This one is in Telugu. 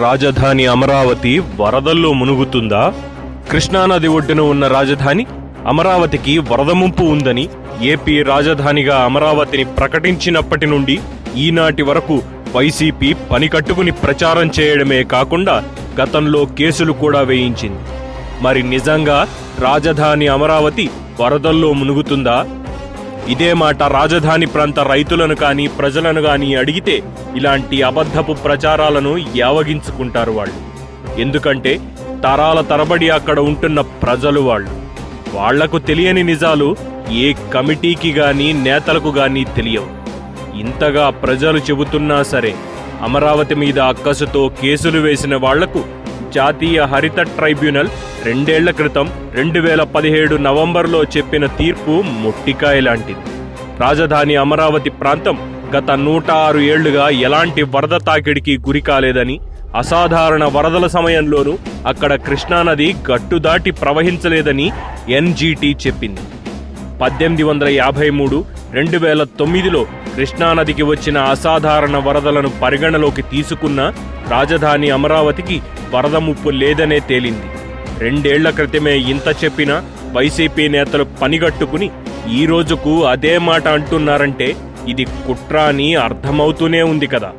రాజధాని అమరావతి వరదల్లో మునుగుతుందా? కృష్ణానది ఒడ్డున ఉన్న రాజధాని అమరావతికి వరద ముంపు ఉందని ఏపీ రాజధానిగా అమరావతిని ప్రకటించినప్పటి నుండి ఈనాటి వరకు వైసీపీ పని కట్టుకుని ప్రచారం చేయడమే కాకుండా గతంలో కేసులు కూడా వేయించింది. మరి నిజంగా రాజధాని అమరావతి వరదల్లో మునుగుతుందా? ఇదే మాట రాజధాని ప్రాంత రైతులను కానీ ప్రజలను కానీ అడిగితే ఇలాంటి అబద్ధపు ప్రచారాలను యావగించుకుంటారు వాళ్ళు. ఎందుకంటే తరాల తరబడి అక్కడ ఉంటున్న ప్రజలు వాళ్ళు. వాళ్ళకు తెలియని నిజాలు ఏ కమిటీకి గాని నేతలకు గాని తెలియవు. ఇంతగా ప్రజలు చెబుతున్నా సరే అమరావతి మీద అక్కసుతో కేసులు వేసిన వాళ్ళకు జాతీయ హరిత ట్రైబ్యునల్ రెండేళ్ళ క్రితం రెండు వేల పదిహేడు నవంబర్లో చెప్పిన తీర్పు మొట్టికాయ లాంటిది. రాజధాని అమరావతి ప్రాంతం గత నూట ఆరు ఏళ్ళుగా ఎలాంటి వరద తాకిడికి గురి కాలేదని అసాధారణ వరదల సమయంలోనూ అక్కడ కృష్ణానది గట్టు దాటి ప్రవహించలేదని ఎన్జీటీ చెప్పింది. పద్దెనిమిది వందల యాభై మూడు రెండు వేల తొమ్మిదిలో కృష్ణానదికి వచ్చిన అసాధారణ వరదలను పరిగణలోకి తీసుకున్న రాజధాని అమరావతికి వరద ముప్పు లేదనే తేలింది. రెండేళ్ళ క్రితమే ఇంత చెప్పినా వైసీపీ నేతలు పనిగట్టుకుని ఈ రోజుకు అదే మాట అంటున్నారంటే ఇది కుట్ర అని అర్థమవుతూనే ఉంది కదా.